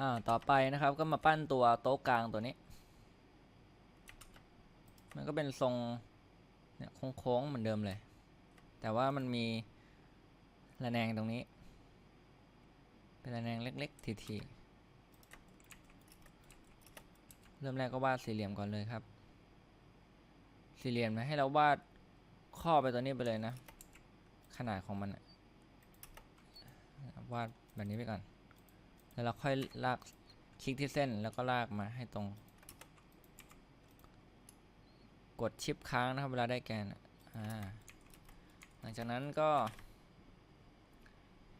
อ่าต่อไปนะครับก็มาปั้นตัวโต๊ะกลางตัวนี้ มันก็เป็นทรงเนี่ยโค้งๆเหมือนเดิมเลย แต่ว่ามันมีระแนงตรงนี้ เป็นระแนงเล็กๆทีๆเริ่มแรกก็วาดสี่เหลี่ยมก่อนเลยครับ สี่เหลี่ยมนะให้เราวาดข้อไปตัวนี้ไปเลยนะ ขนาดของมันอะวาดแบบนี้ไปก่อน แล้วเราค่อยลากคลิกที่เส้นแล้วก็ลากมาให้ตรง กดชิปค้างนะครับเวลาได้แกนอ่าหลังจากนั้นก็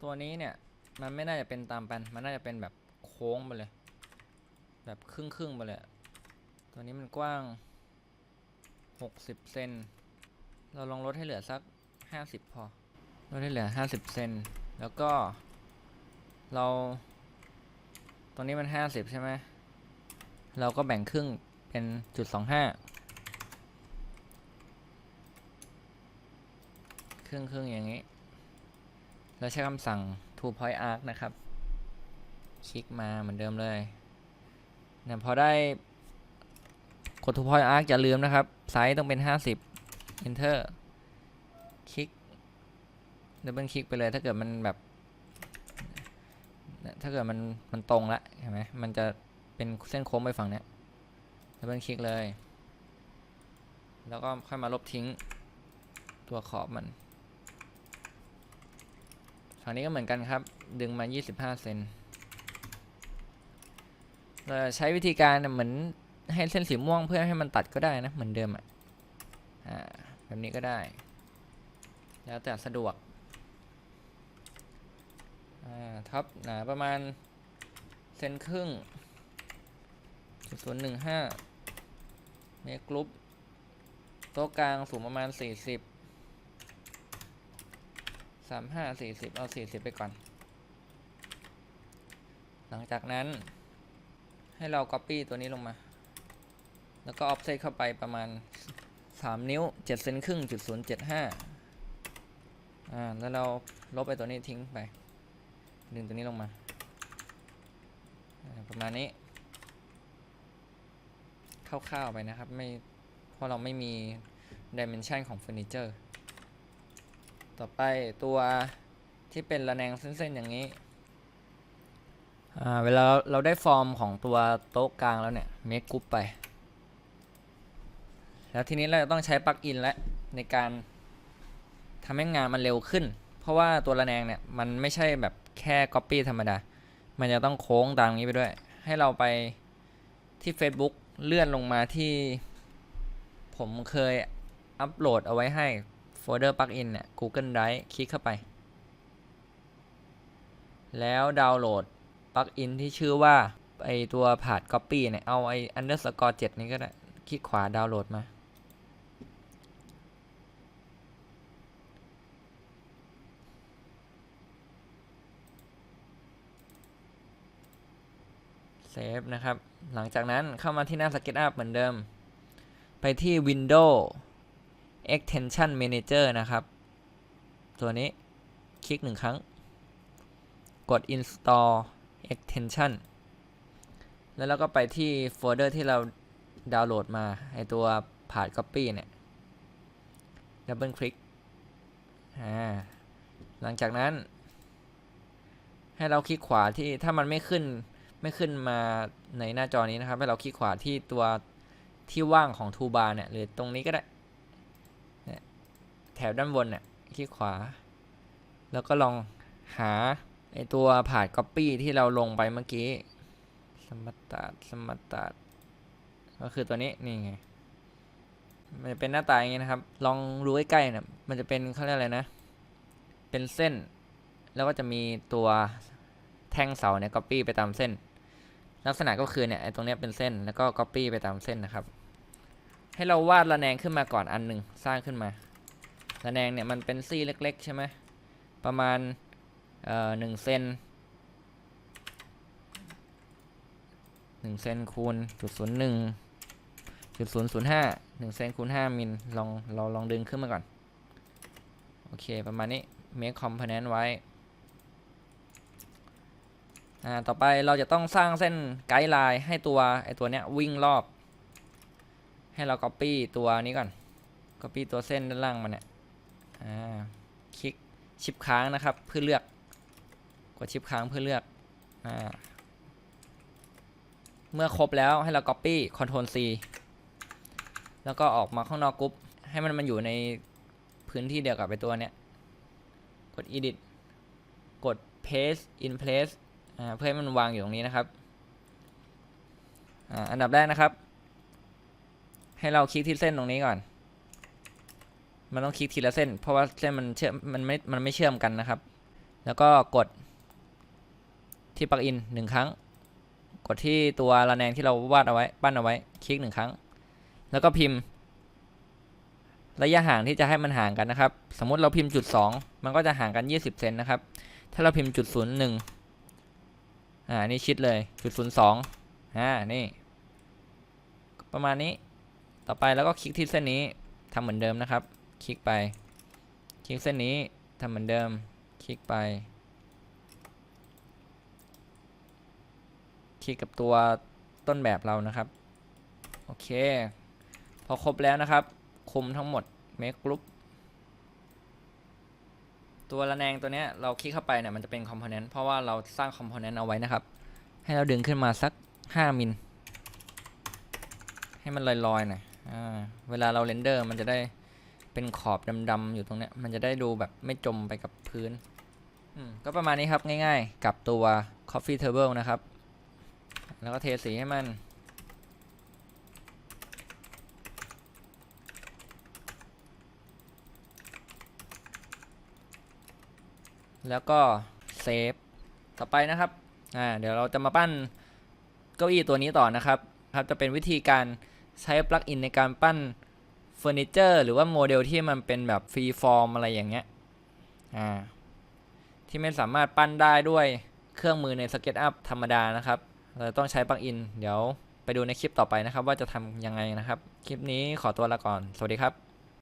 ตัวนี้เนี่ย มันไม่น่าจะเป็นตามแปนมันน่าจะเป็นแบบโค้งไปเลย แบบครึ่งครึ่งไปเลย ตัวนี้มันกว้าง 60 เซนเราลองลดให้เหลือสัก 50 พอลดให้เหลือ 50 เซนแล้วก็เรา รงนี้มัน50ใช่ไหมเราก็แบ่งครึ่งเป็นจุด25ครึ่งครึ่งอย่างนี้แล้วใช้คำสั่ง two point arc นะครับ คลิกมาเหมือนเดิมเลยเนี่ยพอได้กด two point arc อย่าลืมนะครับ ไซส์ต้องเป็น 50 enter คลิกดับเบิลคลิกไปเลยถ้าเกิดมันแบบ ถ้าเกิดมันมันตรงละเห็นไหมมันจะเป็นเส้นโค้งไปฝั่งเนี้ยดับเบิลคลิกเลย แล้วก็ค่อยมาลบทิ้งตัวขอบมันฝั่งนี้ก็เหมือนกันครับ ดึงมา 25 เซนเราใช้วิธีการเหมือนให้เส้นสีม่วงเพื่อให้มันตัดก็ได้นะ เหมือนเดิมอะอ่าแบบนี้ก็ได้ แล้วแต่สะดวก ท็อปหนาประมาณเซนครึ่งศูนย์หนึ่งห้าเมกรุ๊ปโต๊ะกลางสูงประมาณสี่สิบสามห้าสี่สิบเอาสี่สิบไปก่อน หลังจากนั้นให้เรา Copy ตัวนี้ลงมา แล้วก็ Offset เข้าไปประมาณ 3 นิ้ว7เซนครึ่งจุดศูนย์เจ็ดห้าอ่า แล้วเราลบไปตัวนี้ทิ้งไป ดึงตัวนี้ลงมาประมาณนี้คร่าวๆไปนะครับไม่เพราะเราไม่มี dimension ของเฟอร์นิเจอร์ต่อไปตัวที่เป็นระแนงเส้นๆอย่างนี้เวลาเราได้ฟอร์มของตัวโต๊ะกลางแล้วเนี่ยเมคกรุ๊ปไป แล้วทีนี้เราจะต้องใช้ปลั๊กอินและในการทำให้งานมันเร็วขึ้น เพราะว่าตัวระแนงเนี่ยมันไม่ใช่แบบ แค่ Copy ธรรมดา มันจะต้องโค้งตามนี้ไปด้วย ให้เราไปที่ Facebook เลื่อนลงมาที่ ผมเคยอัปโหลดเอาไว้ให้โฟลเดอร์ปลักอินเนี่ย Google Drive คลิกเข้าไป แล้วดาวน์โหลดปลักอินที่ชื่อว่าไอตัวผาด Copy เนี่ย เอาไอ underscore 7 นี้ก็ได้ คลิกขวาดาวน์โหลดมา เซฟนะครับ หลังจากนั้นเข้ามาที่หน้า SketchUp เหมือนเดิม ไปที่ Windows Extension Manager นะครับ ตัวนี้คลิกหนึ่งครั้ง กด Install Extension แล้วเราก็ไปที่โฟลเดอร์ที่เราดาวน์โหลดมาไอตัวผาด Copy เนี่ยดับเบิลคลิกอ่าหลังจากนั้น ให้เราคลิกขวาที่ถ้ามันไม่ขึ้น ไม่ขึ้นมาในหน้าจอนี้นะครับ ให้เราคลิกขวาที่ตัวที่ว่างของทูบาร์เนี่ยหรือตรงนี้ก็ได้เนี่ยแถวด้านบนเนี่ยคลิกขวา แล้วก็ลองหาไอตัวผาด Copy ที่เราลงไปเมื่อกี้ สมัตตาสมัตตาก็คือตัวนี้นี่ไง มันจะเป็นหน้าตาอย่างนี้นะครับ ลองดูใกล้ๆเนี่ยมันจะเป็นเขาเรียกอะไรนะ เป็นเส้น แล้วก็จะมีตัวแท่งเสาเนี่ย copy ไปตามเส้น ลักษณะก็คือเนี่ยไอ้ตรงเนี้ยเป็นเส้นแล้วก็ copy ไปตามเส้นนะครับ ให้เราวาดระแนงขึ้นมาก่อนอันหนึ่งสร้างขึ้นมาระแนงเนี่ยมันเป็นซี่เล็ก ๆ ใช่ไหมประมาณเอ่อหนึ่งเซนหนึ่งเซนคูณจุดศูนย์หนึ่งจุดศูนย์ศูนย์ห้าหนึ่งเซนคูณห้ามิลลองเราลองดึงขึ้นมาก่อน โอเค ประมาณนี้ make component ไว้ อ่าต่อไปเราจะต้องสร้างเส้นไกด์ไลน์ให้ตัวไอตัวเนี้ยวิ่งรอบ ให้เรา copy ตัวนี้ก่อน copy ตัวเส้นด้านล่างมันเนี่ยอ่าคลิกชิปค้างนะครับเพื่อเลือกกดชิปค้างเพื่อเลือกอ่าเมื่อครบแล้วให้เรา copy Ctrl C แล้วก็ออกมาข้างนอกกรุ๊ปให้มันมันอยู่ในพื้นที่เดียวกับไอตัวเนี้ย กด edit กด paste in place เพื่อให้มันวางอยู่ตรงนี้นะครับอันดับแรกนะครับ ให้เราคลิกที่เส้นตรงนี้ก่อน มันต้องคลิกทีละเส้น เพราะว่าเส้นมันเชื่อมมันไม่มันไม่เชื่อมกันนะครับ แล้วก็กดที่ปลั๊กอินหนึ่งครั้ง กดที่ตัวระแนงที่เราวาดเอาไว้ปั้นเอาไว้ คลิกหนึ่งครั้ง แล้วก็พิมพ์ ระยะห่างที่จะให้มันห่างกันนะครับ สมมุติเราพิมพ์จุดสองมันก็จะห่างกัน 20เซนนะครับ ถ้าเราพิมพ์จุดศูนย์หนึ่ง อ่า นี่ชิดเลยจุดศูนย์สองอ่า นี่ ประมาณนี้ ต่อไปแล้วก็คลิกที่เส้นนี้ทำเหมือนเดิมนะครับ คลิกไป คลิกเส้นนี้ทำเหมือนเดิม คลิกไป คลิกกับตัวต้นแบบเรานะครับ โอเค พอครบแล้วนะครับ คุมทั้งหมด make group ตัวระแนงตัวเนี้ยเราคลิกเข้าไปเนี่ยมันจะเป็น component เพราะว่าเราสร้าง component เอาไว้นะครับ ให้เราดึงขึ้นมาสัก 5มิลให้มันลอยๆหน่อยอ่าเวลาเราเรนเดอร์มันจะได้เป็นขอบดำๆอยู่ตรงเนี้ยมันจะได้ดูแบบไม่จมไปกับพื้นก็ประมาณนี้ครับง่ายๆ กับตัว coffee table นะครับ แล้วก็เทสีให้มัน แล้วก็เซฟต่อไปนะครับอ่าเดี๋ยวเราจะมาปั้นเก้าอี้ตัวนี้ต่อนะครับครับจะเป็นวิธีการใช้ปลั๊กอินในการปั้นเฟอร์นิเจอร์หรือว่าโมเดลที่มันเป็นแบบฟรีฟอร์มอะไรอย่างเงี้ยอ่าที่ไม่สามารถปั้นได้ด้วยเครื่องมือใน SketchUp ธรรมดานะครับ เราต้องใช้ปลั๊กอิน เดี๋ยวไปดูในคลิปต่อไปนะครับ ว่าจะทำยังไงนะครับ คลิปนี้ขอตัวลาก่อน สวัสดีครับ